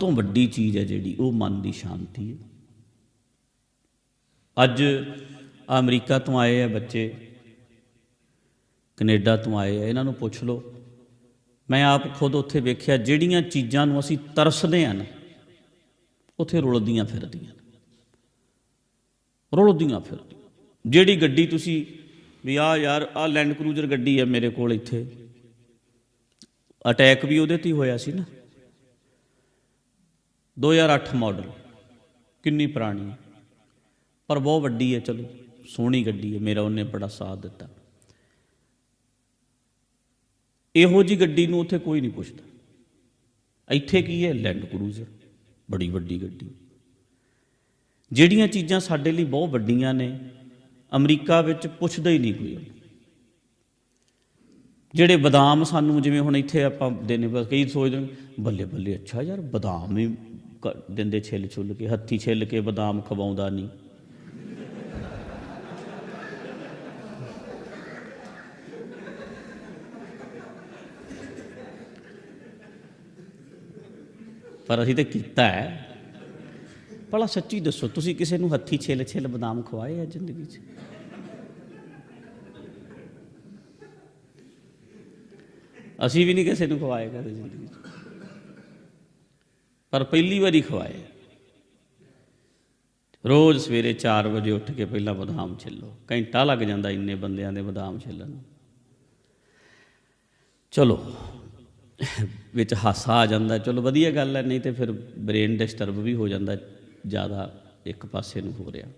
ਤੋਂ ਵੱਡੀ ਚੀਜ਼ ਹੈ ਜਿਹੜੀ, ਉਹ ਮਨ ਦੀ ਸ਼ਾਂਤੀ ਹੈ। ਅੱਜ ਅਮਰੀਕਾ ਤੋਂ ਆਏ ਆ ਬੱਚੇ, ਕੈਨੇਡਾ ਤੋਂ ਆਏ ਆ, ਇਹਨਾਂ ਨੂੰ ਪੁੱਛ ਲਓ। ਮੈਂ ਆਪ ਖੁਦ ਉੱਥੇ ਵੇਖਿਆ, ਜਿਹੜੀਆਂ ਚੀਜ਼ਾਂ ਨੂੰ ਅਸੀਂ ਤਰਸਦੇ ਹਾਂ ਨਾ, ਉੱਥੇ ਰੁਲਦੀਆਂ ਫਿਰਦੀਆਂ। ਰੁਲਦੀਆਂ ਫਿਰਦੀਆਂ। ਜਿਹੜੀ ਗੱਡੀ ਤੁਸੀਂ, ਵੀ ਆ ਯਾਰ ਆ ਲੈਂਡ ਕਰੂਜ਼ਰ ਗੱਡੀ ਹੈ ਮੇਰੇ ਕੋਲ ਇੱਥੇ। ਅਟੈਕ ਵੀ ਉਹਦੇ ਤੇ ਹੀ ਹੋਇਆ ਸੀ ਨਾ। 2008 ਮਾਡਲ, ਕਿੰਨੀ ਪੁਰਾਣੀ ਹੈ? ਪਰ ਬਹੁਤ ਵੱਡੀ ਹੈ, ਚਲੋ, ਸੋਹਣੀ ਗੱਡੀ ਹੈ, ਮੇਰਾ ਉਹਨੇ ਬੜਾ ਸਾਥ ਦਿੱਤਾ। ਇਹੋ ਜੀ ਗੱਡੀ ਨੂੰ ਉੱਥੇ ਕੋਈ ਨਹੀਂ ਪੁੱਛਦਾ। ਇੱਥੇ ਕੀ ਹੈ? ਲੈਂਡ ਕਰੂਜ਼ਰ ਬੜੀ ਵੱਡੀ ਗੱਡੀ। ਜਿਹੜੀਆਂ ਚੀਜ਼ਾਂ ਸਾਡੇ ਲਈ ਬਹੁਤ ਵੱਡੀਆਂ ਨੇ, ਅਮਰੀਕਾ ਵਿੱਚ ਪੁੱਛਦਾ ਹੀ ਨਹੀਂ ਕੋਈ ਜਿਹੜੇ ਬਦਾਮ ਸਾਨੂੰ ਜਿਵੇਂ ਹੁਣ ਇੱਥੇ ਆਪਾਂ ਦੇਨੇ ਬਸ ਕਈ ਸੋਚਦੇ ਬੱਲੇ ਬੱਲੇ, ਅੱਛਾ ਯਾਰ, ਬਦਾਮ ਹੀ ਦਿੰਦੇ ਛਿੱਲ ਛੁੱਲ ਕੇ, ਹੱਥੀ ਛਿੱਲ ਕੇ ਬਦਾਮ ਖਵਾਉਂਦਾ ਨਹੀਂ। ਪਰ ਅਸੀਂ ਤੇ ਕੀਤਾ ਹੈ। ਭਲਾ ਸੱਚੀ ਦੱਸੋ, ਤੁਸੀਂ ਕਿਸੇ ਨੂੰ ਹੱਥੀ ਛਿੱਲ ਛਿੱਲ ਬਦਾਮ ਖਵਾਏ ਆ ਜ਼ਿੰਦਗੀ 'ਚ? ਅਸੀਂ ਵੀ ਨਹੀਂ ਕਿਸੇ ਨੂੰ ਖਵਾਏ ਕਦੇ ਜ਼ਿੰਦਗੀ 'ਚ। ਪਰ ਪਹਿਲੀ ਵਾਰੀ ਖਵਾਏ। ਰੋਜ਼ ਸਵੇਰੇ 4 ਵਜੇ ਉੱਠ ਕੇ ਪਹਿਲਾਂ ਬਦਾਮ ਛਿੱਲੋ। ਘੰਟਾ ਲੱਗ ਜਾਂਦਾ ਇੰਨੇ ਬੰਦਿਆਂ ਦੇ ਬਦਾਮ ਛਿੱਲਣ ਚਲੋ, ਵਿੱਚ ਹਾਸਾ ਆ ਜਾਂਦਾ, ਚਲੋ ਵਧੀਆ ਗੱਲ ਹੈ, ਨਹੀਂ ਤੇ ਫਿਰ ਬ੍ਰੇਨ ਡਿਸਟਰਬ ਵੀ ਹੋ ਜਾਂਦਾ, ਜ਼ਿਆਦਾ ਇੱਕ ਪਾਸੇ ਨੂੰ ਹੋ ਰਿਹਾ।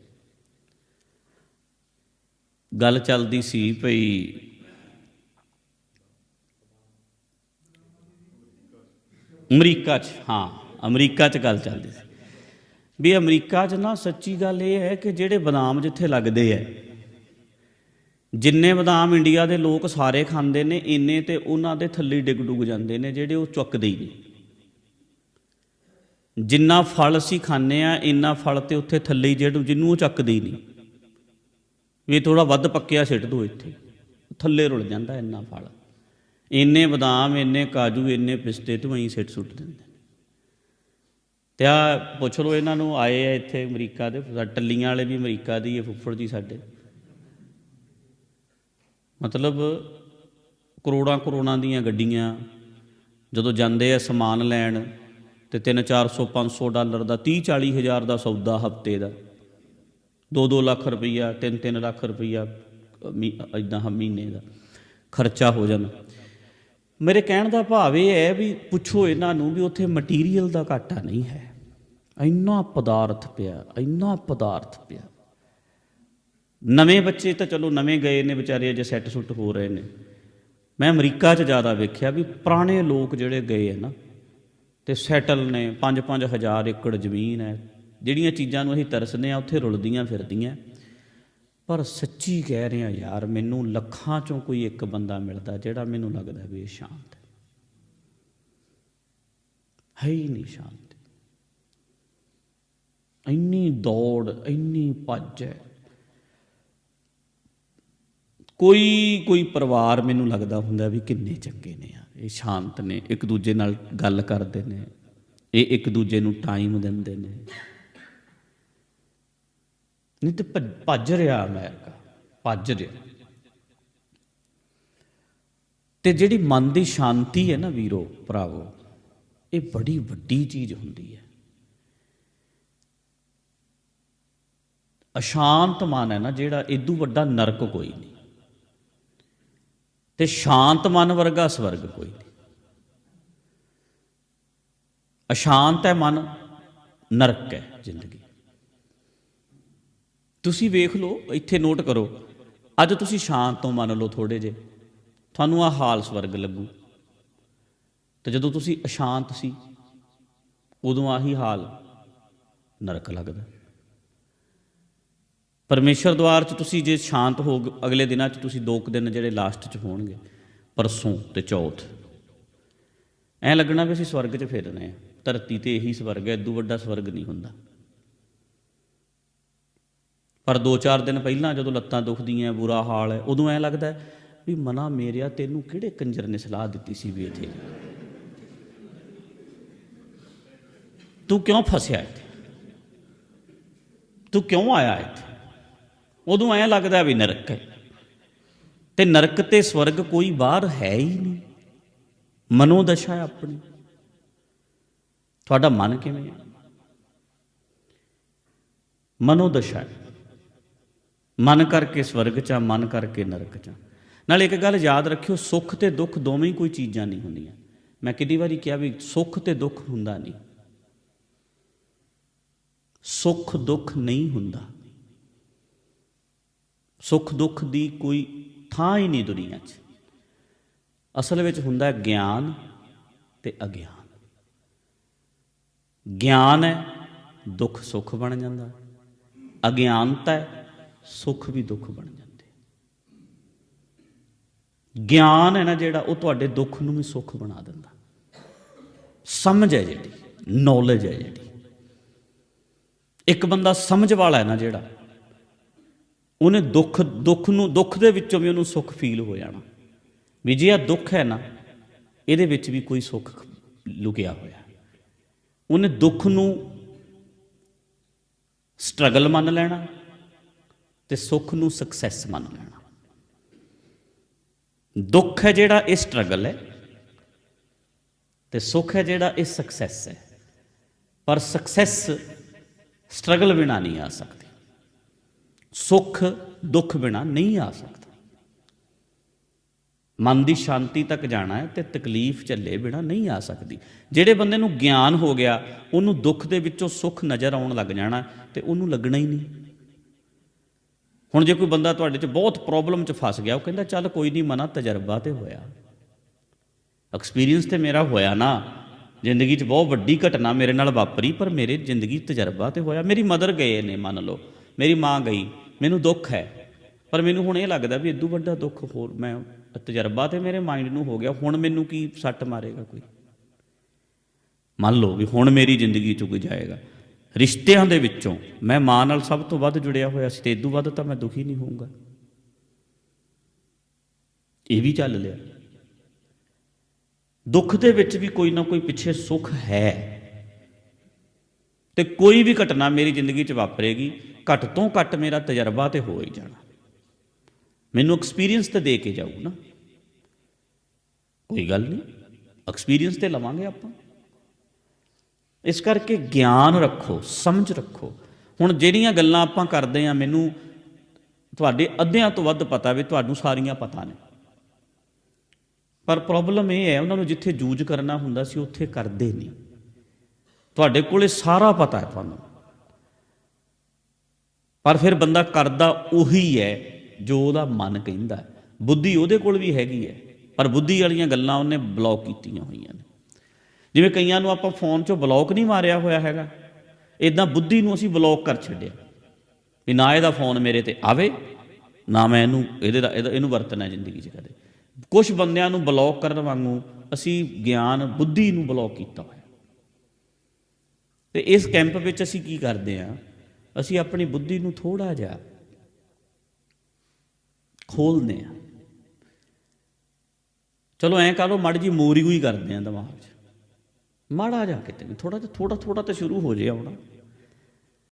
ਗੱਲ ਚੱਲਦੀ ਸੀ ਭਈ ਅਮਰੀਕਾ 'ਚ, ਹਾਂ। ਅਮਰੀਕਾ 'ਚ ਗੱਲ ਚੱਲਦੀ ਸੀ। ਵੀ ਅਮਰੀਕਾ 'ਚ ਨਾ ਸੱਚੀ ਗੱਲ ਇਹ ਹੈ ਕਿ ਜਿਹੜੇ ਬਦਾਮ ਜਿੱਥੇ ਲੱਗਦੇ ਐ, ਜਿੰਨੇ ਬਦਾਮ ਇੰਡੀਆ ਦੇ ਲੋਕ ਸਾਰੇ ਖਾਂਦੇ ਨੇ, ਇੰਨੇ ਤੇ ਉਹਨਾਂ ਦੇ ਥੱਲੇ ਡਿੱਗ ਡੁੱਗ ਜਾਂਦੇ ਨੇ, ਜਿਹੜੇ ਉਹ ਚੁੱਕਦੇ ਹੀ ਨਹੀਂ। ਜਿੰਨਾ ਫਲ ਅਸੀਂ ਖਾਂਦੇ ਆ, ਇੰਨਾ ਫਲ ਤੇ ਉੱਥੇ ਥੱਲੇ ਹੀ ਜਿਹੜਾ ਜਿਹਨੂੰ ਉਹ ਚੱਕਦੇ ਹੀ ਨਹੀਂ। ਵੀ ਥੋੜਾ ਵੱਧ ਪੱਕਿਆ ਸਿੱਟ ਦੋ ਇੱਥੇ, ਥੱਲੇ ਰੁਲ ਜਾਂਦਾ ਇੰਨਾ ਫਲ। ਇੰਨੇ ਬਦਾਮ, ਇੰਨੇ ਕਾਜੂ, ਇੰਨੇ ਪਿਸਤੇ ਤੋਂ ਹੀ ਸਿੱਟ ਸੁੱਟ ਦਿੰਦੇ। ਤੇ ਆ ਪੁੱਛ ਲਓ ਇਹਨਾਂ ਨੂੰ, ਆਏ ਆ ਇੱਥੇ ਅਮਰੀਕਾ ਦੇ ਟੱਲੀਆਂ ਵਾਲੇ ਵੀ ਅਮਰੀਕਾ ਦੀ ਇਹ ਫੁੱਫੜ ਦੀ ਸਾਡੇ। ਮਤਲਬ ਕਰੋੜਾਂ ਕਰੋੜਾਂ ਦੀਆਂ ਗੱਡੀਆਂ, ਜਦੋਂ ਜਾਂਦੇ ਆ ਸਮਾਨ ਲੈਣ ਤੇ 3 400 500 ਡਾਲਰ ਦਾ 30 40 ਹਜ਼ਾਰ ਦਾ ਸੌਦਾ ਹਫ਼ਤੇ ਦਾ। 2-2 ਲੱਖ ਰੁਪਈਆ 3-3 ਲੱਖ ਰੁਪਈਆ ਇਦਾਂ ਮਹੀਨੇ ਦਾ ਖਰਚਾ ਹੋ ਜਾਂਦਾ ਮੇਰੇ ਕਹਿਣ ਦਾ ਭਾਵ ਇਹ ਹੈ ਵੀ ਪੁੱਛੋ ਇਹਨਾਂ ਨੂੰ ਵੀ ਉੱਥੇ ਮਟੀਰੀਅਲ ਦਾ ਘਾਟਾ ਨਹੀਂ ਹੈ। ਇੰਨਾ ਪਦਾਰਥ ਪਿਆ, ਇੰਨਾ ਪਦਾਰਥ ਪਿਆ। ਨਵੇਂ ਬੱਚੇ ਤਾਂ ਚਲੋ ਨਵੇਂ ਗਏ ਨੇ ਵਿਚਾਰੇ, ਅਜੇ ਸੈੱਟ ਸੁੱਟ ਹੋ ਰਹੇ ਨੇ। ਮੈਂ ਅਮਰੀਕਾ 'ਚ ਜ਼ਿਆਦਾ ਵੇਖਿਆ ਵੀ ਪੁਰਾਣੇ ਲੋਕ ਜਿਹੜੇ ਗਏ ਆ ਨਾ, ਤੇ ਸੈਟਲ ਨੇ 5-5 ਹਜ਼ਾਰ ਏਕੜ ਜ਼ਮੀਨ ਹੈ, ਜਿਹੜੀਆਂ ਚੀਜ਼ਾਂ ਨੂੰ ਅਸੀਂ ਤਰਸਦੇ ਆ ਉੱਥੇ ਰੁਲਦੀਆਂ ਫਿਰਦੀਆਂ। ਪਰ ਸੱਚੀ ਕਹਿ ਰਿਹਾ ਯਾਰ, ਮੈਨੂੰ ਲੱਖਾਂ ਚੋਂ ਕੋਈ ਇੱਕ ਬੰਦਾ ਮਿਲਦਾ ਜਿਹੜਾ ਮੈਨੂੰ ਲੱਗਦਾ ਵੀ ਇਹ ਸ਼ਾਂਤ ਹੈ। ਹੈ ਹੀ ਨਹੀਂ ਸ਼ਾਂਤ। ਇੰਨੀ ਦੌੜ, ਇੰਨੀ ਭੱਜ ਹੈ। ਕੋਈ ਕੋਈ ਪਰਿਵਾਰ ਮੈਨੂੰ ਲੱਗਦਾ ਹੁੰਦਾ ਵੀ ਕਿੰਨੇ ਚੰਗੇ ਨੇ ਯਾਰ ਇਹ ਸ਼ਾਂਤ ਨੇ, ਇੱਕ ਦੂਜੇ ਨਾਲ ਗੱਲ ਕਰਦੇ ਨੇ। ਇਹ ਇੱਕ ਦੂਜੇ ਨੂੰ ਟਾਈਮ ਦਿੰਦੇ ਨੇ। ਨਹੀਂ ਤੇ ਭੱਜ- ਭੱਜ ਰਿਹਾ ਅਮਰੀਕਾ, ਭੱਜ ਰਿਹਾ। ਤੇ ਜਿਹੜੀ ਮਨ ਦੀ ਸ਼ਾਂਤੀ ਹੈ ਨਾ ਵੀਰੋ, ਭਰਾਵੋ, ਇਹ ਬੜੀ ਵੱਡੀ ਚੀਜ਼ ਹੁੰਦੀ ਹੈ। ਅਸ਼ਾਂਤ ਮਨ ਹੈ ਨਾ, ਜਿਹੜਾ ਇਦੋਂ ਵੱਡਾ ਨਰਕ ਕੋਈ ਨਹੀਂ। ਤੇ ਸ਼ਾਂਤ ਮਨ ਵਰਗਾ ਸਵਰਗ ਕੋਈ ਨਹੀਂ। ਅਸ਼ਾਂਤ ਹੈ ਮਨ, ਨਰਕ ਹੈ ਜ਼ਿੰਦਗੀ। ਤੁਸੀਂ ਵੇਖ ਲਓ, ਇੱਥੇ ਨੋਟ ਕਰੋ, ਅੱਜ ਤੁਸੀਂ ਸ਼ਾਂਤ ਤੋਂ ਮੰਨ ਲਓ ਥੋੜੇ ਜੇ ਤੁਹਾਨੂੰ ਆ ਹਾਲ ਸਵਰਗ ਲੱਗੂ। ਤੇ ਜਦੋਂ ਤੁਸੀਂ ਅਸ਼ਾਂਤ ਸੀ, ਉਦੋਂ ਆਹੀ ਹਾਲ ਨਰਕ ਲੱਗਦਾ। ਪਰਮੇਸ਼ਰ ਦਵਾਰ 'ਚ ਤੁਸੀਂ ਜੇ ਸ਼ਾਂਤ ਹੋ ਅਗਲੇ ਦਿਨਾਂ 'ਚ ਤੁਸੀਂ ਦੋ ਕੁ ਦਿਨ ਜਿਹੜੇ ਲਾਸਟ 'ਚ ਹੋਣਗੇ, ਪਰਸੋਂ ਤੇ ਚੌਥ। ਐ ਲੱਗਣਾ ਵੀ ਅਸੀਂ ਸਵਰਗ 'ਚ ਫਿਰ ਰਹੇ ਹਾਂ। ਧਰਤੀ ਤੇ ਇਹੀ ਸਵਰਗ ਹੈ ਇਦੋਂ ਵੱਡਾ ਸਵਰਗ ਨਹੀਂ ਹੁੰਦਾ। ਪਰ 2-4 ਦਿਨ ਪਹਿਲਾਂ ਜਦੋਂ ਲੱਤਾਂ ਦੁਖਦੀਆਂ, ਬੁਰਾ ਹਾਲ ਹੈ, ਉਦੋਂ ਐ ਲੱਗਦਾ ਵੀ ਮਨਾ ਮੇਰਿਆ ਤੈਨੂੰ ਕਿਹੜੇ ਕੰਜਰ ਨੇ ਸਲਾਹ ਦਿੱਤੀ ਸੀ ਵੀ ਇੱਥੇ? ਤੂੰ ਕਿਉਂ ਫਸਿਆ ਇੱਥੇ? ਤੂੰ ਕਿਉਂ ਆਇਆ ਇੱਥੇ? ਉਦੋਂ ਐਂ ਲੱਗਦਾ ਵੀ ਨਰਕ ਹੈ। ਤੇ ਨਰਕ ਤੇ ਸਵਰਗ ਕੋਈ ਬਾਹਰ ਹੈ ਹੀ ਨਹੀਂ। ਮਨੋਦਸ਼ਾ ਆਪਣੀ। ਤੁਹਾਡਾ ਮਨ ਕਿਵੇਂ ਹੈ? ਮਨੋਦਸ਼ਾ ਮਨ ਕਰਕੇ ਸਵਰਗ ਚ ਆ, ਮਨ ਕਰਕੇ ਨਰਕ ਚ ਆ। ਨਾਲ ਇੱਕ ਗੱਲ ਯਾਦ ਰੱਖਿਓ ਸੁੱਖ ਤੇ ਦੁੱਖ ਦੋਵੇਂ ਹੀ ਕੋਈ ਚੀਜ਼ਾਂ ਨਹੀਂ ਹੁੰਦੀਆਂ। ਮੈਂ ਕਿੰਨੀ ਵਾਰੀ ਕਿਹਾ ਵੀ ਸੁੱਖ ਤੇ ਦੁੱਖ ਹੁੰਦਾ ਨਹੀਂ। ਸੁੱਖ ਦੁੱਖ ਨਹੀਂ ਹੁੰਦਾ। ਸੁੱਖ ਦੁੱਖ ਦੀ ਕੋਈ ਥਾਂ ਹੀ ਨਹੀਂ ਦੁਨੀਆ 'ਚ। ਅਸਲ ਵਿੱਚ ਹੁੰਦਾ ਹੈ ਗਿਆਨ ਤੇ ਅਗਿਆਨ। ਗਿਆਨ ਹੈ, ਦੁੱਖ ਸੁੱਖ ਬਣ ਜਾਂਦਾ। ਅਗਿਆਨਤਾ ਹੈ, ਸੁੱਖ ਵੀ ਦੁੱਖ ਬਣ ਜਾਂਦੇ। ਗਿਆਨ ਹੈ ਨਾ ਜਿਹੜਾ, ਉਹ ਤੁਹਾਡੇ ਦੁੱਖ ਨੂੰ ਵੀ ਸੁੱਖ ਬਣਾ ਦਿੰਦਾ। ਸਮਝ ਹੈ ਜਿਹੜੀ ਨੌਲੇਜ ਹੈ ਜਿਹੜੀ। ਇੱਕ ਬੰਦਾ ਸਮਝ ਵਾਲਾ ਹੈ ਨਾ ਜਿਹੜਾ ਉਹਨੇ ਦੁੱਖ ਦੁੱਖ ਨੂੰ, ਦੁੱਖ ਦੇ ਵਿੱਚੋਂ ਵੀ ਉਹਨੂੰ ਸੁੱਖ ਫੀਲ ਹੋ ਜਾਣਾ। ਵੀ ਜੇ ਆ ਦੁੱਖ ਹੈ ਨਾ, ਇਹਦੇ ਵਿੱਚ ਵੀ ਕੋਈ ਸੁੱਖ ਲੁਕਿਆ ਹੋਇਆ। ਉਹਨੇ ਦੁੱਖ ਨੂੰ ਸਟਰਗਲ ਮੰਨ ਲੈਣਾ ਤੇ ਸੁੱਖ ਨੂੰ ਸਕਸੈਸ ਮੰਨ ਲੈਣਾ। ਦੁੱਖ ਹੈ ਜਿਹੜਾ ਇਹ ਸਟਰਗਲ ਹੈ ਤੇ ਸੁੱਖ ਹੈ ਜਿਹੜਾ ਇਹ ਸਕਸੈਸ ਹੈ। ਪਰ ਸਕਸੈਸ ਸਟਰਗਲ ਬਿਨਾ ਨਹੀਂ ਆ ਸਕਦੀ। ਸੁੱਖ, ਦੁੱਖ ਬਿਨਾ ਨਹੀਂ ਆ ਸਕਦਾ। ਮਨ ਦੀ ਸ਼ਾਂਤੀ ਤੱਕ ਜਾਣਾ ਹੈ ਤੇ ਤਕਲੀਫ ਝੱਲੇ ਬਿਨਾ ਨਹੀਂ ਆ ਸਕਦੀ। ਜਿਹੜੇ ਬੰਦੇ ਨੂੰ ਗਿਆਨ ਹੋ ਗਿਆ, ਉਹਨੂੰ ਦੁੱਖ ਦੇ ਵਿੱਚੋਂ ਸੁੱਖ ਨਜ਼ਰ ਆਉਣ ਲੱਗ ਜਾਣਾ ਤੇ ਉਹਨੂੰ ਲੱਗਣਾ ਹੀ ਨਹੀਂ। ਹੁਣ ਜੇ ਕੋਈ ਬੰਦਾ ਤੁਹਾਡੇ 'ਚ ਬਹੁਤ ਪ੍ਰੋਬਲਮ 'ਚ ਫਸ ਗਿਆ, ਉਹ ਕਹਿੰਦਾ, ਚੱਲ ਕੋਈ ਨਹੀਂ, ਮਨਾ ਤਜਰਬਾ ਤੇ ਹੋਇਆ। ਐਕਸਪੀਰੀਅੰਸ ਤੇ ਮੇਰਾ ਹੋਇਆ ਨਾ। ਜ਼ਿੰਦਗੀ 'ਚ ਬਹੁਤ ਵੱਡੀ ਘਟਨਾ ਮੇਰੇ ਨਾਲ ਵਾਪਰੀ, ਪਰ ਮੇਰੇ ਜ਼ਿੰਦਗੀ 'ਚ ਤਜਰਬਾ ਤੇ ਹੋਇਆ। ਮੇਰੀ ਮਦਰ ਗਏ ਨੇ, ਮੰਨ ਲਓ। ਮੇਰੀ ਮਾਂ ਗਈ। ਮੈਨੂੰ ਦੁੱਖ ਹੈ। ਪਰ ਮੈਨੂੰ ਹੁਣ ਇਹ ਲੱਗਦਾ ਵੀ ਇਦੋਂ ਵੱਡਾ ਦੁੱਖ ਹੋਰ ਮੈਂ ਤਜਰਬਾ ਤੇ ਮੇਰੇ ਮਾਈਂਡ ਨੂੰ ਹੋ ਗਿਆ, ਹੁਣ ਮੈਨੂੰ ਕੀ ਸੱਟ ਮਾਰੇਗਾ ਕੋਈ? ਮੰਨ ਲਓ ਵੀ ਹੁਣ ਮੇਰੀ ਜ਼ਿੰਦਗੀ 'ਚ ਜਾਏਗਾ। ਰਿਸ਼ਤਿਆਂ ਦੇ ਵਿੱਚੋਂ ਮੈਂ ਮਾਂ ਨਾਲ ਸਭ ਤੋਂ ਵੱਧ ਜੁੜਿਆ ਹੋਇਆ ਸੀ ਤੇ ਇਦੋਂ ਵੱਧ ਤਾਂ ਮੈਂ ਦੁਖੀ ਨਹੀਂ ਹੋਊਂਗਾ। ਇਹ ਵੀ ਚੱਲ ਲਿਆ। ਦੁੱਖ ਦੇ ਵਿੱਚ ਵੀ ਕੋਈ ਨਾ ਕੋਈ ਪਿੱਛੇ ਸੁੱਖ ਹੈ। ਤੇ ਕੋਈ ਵੀ ਘਟਨਾ ਮੇਰੀ ਜ਼ਿੰਦਗੀ 'ਚ ਵਾਪਰੇਗੀ, ਘੱਟ ਤੋਂ ਘੱਟ ਮੇਰਾ ਤਜਰਬਾ ਤੇ ਹੋ ਹੀ ਜਾਣਾ। ਮੈਨੂੰ ਐਕਸਪੀਰੀਅੰਸ ਤੇ ਦੇ ਕੇ ਜਾਊ ਨਾ। ਕੋਈ ਗੱਲ ਨਹੀਂ ਐਕਸਪੀਰੀਅੰਸ ਤੇ ਲਵਾਂਗੇ ਆਪਾਂ। ਇਸ ਕਰਕੇ ਗਿਆਨ ਰੱਖੋ, ਸਮਝ ਰੱਖੋ। ਹੁਣ ਜਿਹੜੀਆਂ ਗੱਲਾਂ ਆਪਾਂ ਕਰਦੇ ਆ ਮੈਨੂੰ ਤੁਹਾਡੇ ਅੱਧਿਆਂ ਤੋਂ ਵੱਧ ਪਤਾ ਵੀ ਤੁਹਾਨੂੰ ਸਾਰੀਆਂ ਪਤਾ ਨੇ। ਪਰ ਪ੍ਰੋਬਲਮ ਇਹ ਹੈ, ਉਹਨਾਂ ਨੂੰ ਜਿੱਥੇ ਜੂਝ ਕਰਨਾ ਹੁੰਦਾ ਸੀ, ਉੱਥੇ ਕਰਦੇ ਨਹੀਂ। ਤੁਹਾਡੇ ਕੋਲੇ ਸਾਰਾ ਪਤਾ ਹੈ ਤੁਹਾਨੂੰ। ਪਰ ਫਿਰ ਬੰਦਾ ਕਰਦਾ ਉਹੀ ਹੈ, ਜੋ ਉਹਦਾ ਮਨ ਕਹਿੰਦਾ ਹੈ। ਬੁੱਧੀ ਉਹਦੇ ਕੋਲ ਵੀ ਹੈਗੀ ਹੈ, ਪਰ ਬੁੱਧੀ ਵਾਲੀਆਂ ਗੱਲਾਂ ਉਹਨੇ ਬਲੌਕ ਕੀਤੀਆਂ ਹੋਈਆਂ ਨੇ। ਜਿਵੇਂ ਕਈਆਂ ਨੂੰ ਆਪਾਂ ਫੋਨ 'ਚੋਂ ਬਲੌਕ ਨਹੀਂ ਮਾਰਿਆ ਹੋਇਆ ਹੈਗਾ। ਇਦਾਂ ਬੁੱਧੀ ਨੂੰ ਅਸੀਂ ਬਲੌਕ ਕਰ ਛੱਡਿਆ। ਵੀ ਨਾ ਇਹਦਾ ਫੋਨ ਮੇਰੇ ਤੇ ਆਵੇ, ਨਾ ਮੈਂ ਇਹਨੂੰ ਇਹਦੇ ਦਾ ਇਹਦਾ- ਇਹਨੂੰ ਵਰਤਣਾ ਜ਼ਿੰਦਗੀ 'ਚ ਕਦੇ। ਕੁਝ ਬੰਦਿਆਂ ਨੂੰ ਬਲੌਕ ਕਰਨ ਵਾਂਗੂ ਅਸੀਂ ਗਿਆਨ ਬੁੱਧੀ ਨੂੰ ਬਲੌਕ ਕੀਤਾ ਹੋਇਆ। ਤੇ ਇਸ ਕੈਂਪ ਵਿੱਚ ਅਸੀਂ ਕੀ ਕਰਦੇ ਆ ਅਸੀਂ ਆਪਣੀ ਬੁੱਧੀ ਨੂੰ ਥੋੜਾ ਜਿਹਾ ਖੋਲਦੇ ਆ ਚਲੋ ਐਂ ਕਹ ਲਓ, ਮੜ ਜੀ ਮੋਰੀ ਹੋਈ ਕਰਦੇ ਆ ਦਿਮਾਗ 'ਚ। ਮਾੜਾ ਜਾ ਕਿਤੇ ਵੀ ਥੋੜਾ ਜਿਹਾ ਥੋੜਾ ਥੋੜਾ ਤਾਂ ਸ਼ੁਰੂ ਹੋ ਜੇ ਆਉਣਾ।